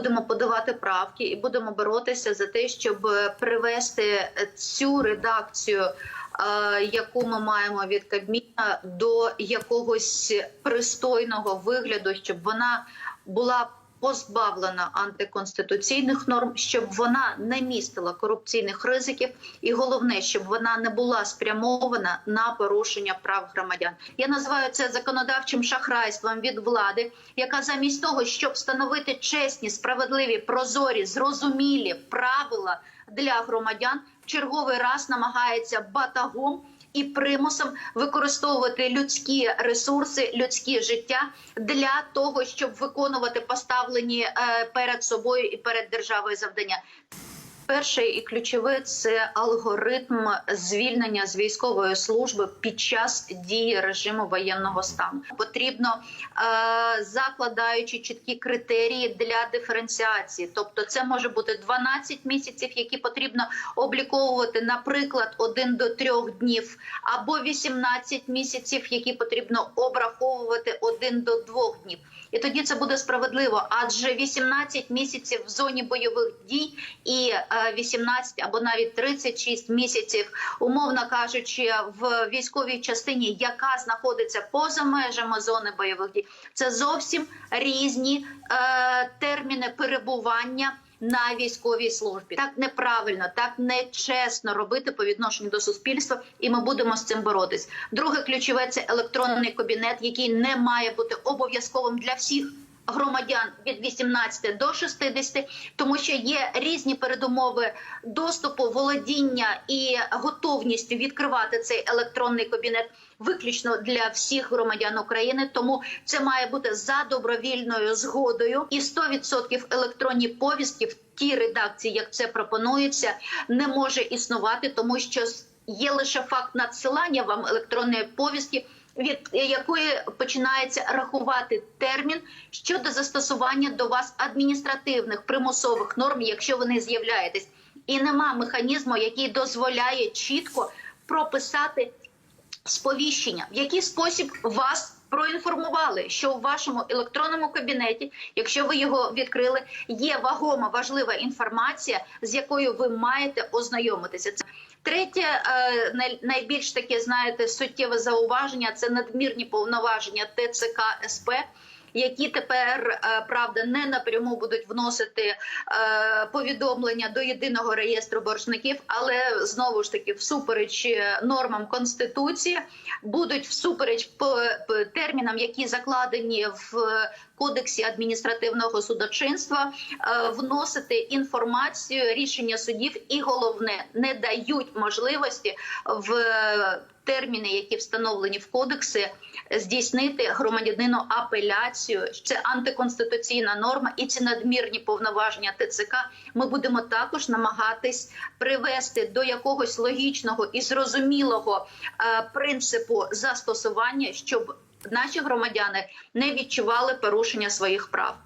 будемо подавати правки і будемо боротися за те, щоб е, привести цю редакцію, е, яку ми маємо від Кабміна, до якогось пристойного вигляду, щоб вона була позбавлена антиконституційних норм, щоб вона не містила корупційних ризиків, і головне, щоб вона не була спрямована на порушення прав громадян. Я називаю це законодавчим шахрайством від влади, яка замість того, щоб встановити чесні, справедливі, прозорі, зрозумілі правила для громадян, в черговий раз намагається батагом і примусом використовувати людські ресурси, людське життя для того, щоб виконувати поставлені е, перед собою і перед державою завдання. Перше і ключове це алгоритм звільнення з військової служби під час дії режиму воєнного стану. Потрібно е, закладаючи чіткі критерії для диференціації. Тобто, це може бути 12 місяців, які потрібно обліковувати, наприклад, один до трьох днів, або 18 місяців, які потрібно обраховувати один до двох днів. І тоді це буде справедливо, адже 18 місяців в зоні бойових дій і е, 18 або навіть 36 місяців, умовно кажучи, в військовій частині, яка знаходиться поза межами зони бойових дій, це зовсім різні е, терміни перебування. На військовій службі так неправильно, так нечесно робити по відношенню до суспільства, і ми будемо з цим боротись. Друге ключове це електронний кабінет, який не має бути обов'язковим для всіх громадян від 18 до 60, тому що є різні передумови доступу, володіння і готовністю відкривати цей електронний кабінет виключно для всіх громадян України. Тому це має бути за добровільною згодою, і 100% електронні повістки в тій редакції, як це пропонується, не може існувати, тому що є лише факт надсилання вам електронної повістки від якої починається рахувати термін щодо застосування до вас адміністративних примусових норм, якщо вони з'являєтесь, і нема механізму, який дозволяє чітко прописати сповіщення, в який спосіб вас. Проінформували, що в вашому електронному кабінеті, якщо ви його відкрили, є вагома важлива інформація, з якою ви маєте ознайомитися. Третє, е, найбільш таке, знаєте, суттєве зауваження це надмірні повноваження ТЦК СП. Які тепер е, правда не напряму будуть вносити е, повідомлення до єдиного реєстру боржників, але знову ж таки всупереч е, нормам конституції будуть всупереч по, термінам, які закладені в кодексі адміністративного судочинства, вносити інформацію, рішення судів, і головне не дають можливості в терміни, які встановлені в кодексі, здійснити громадянину апеляцію. Це антиконституційна норма, і ці надмірні повноваження ТЦК ми будемо також намагатись привести до якогось логічного і зрозумілого е, принципу застосування, щоб наші громадяни не відчували порушення своїх прав.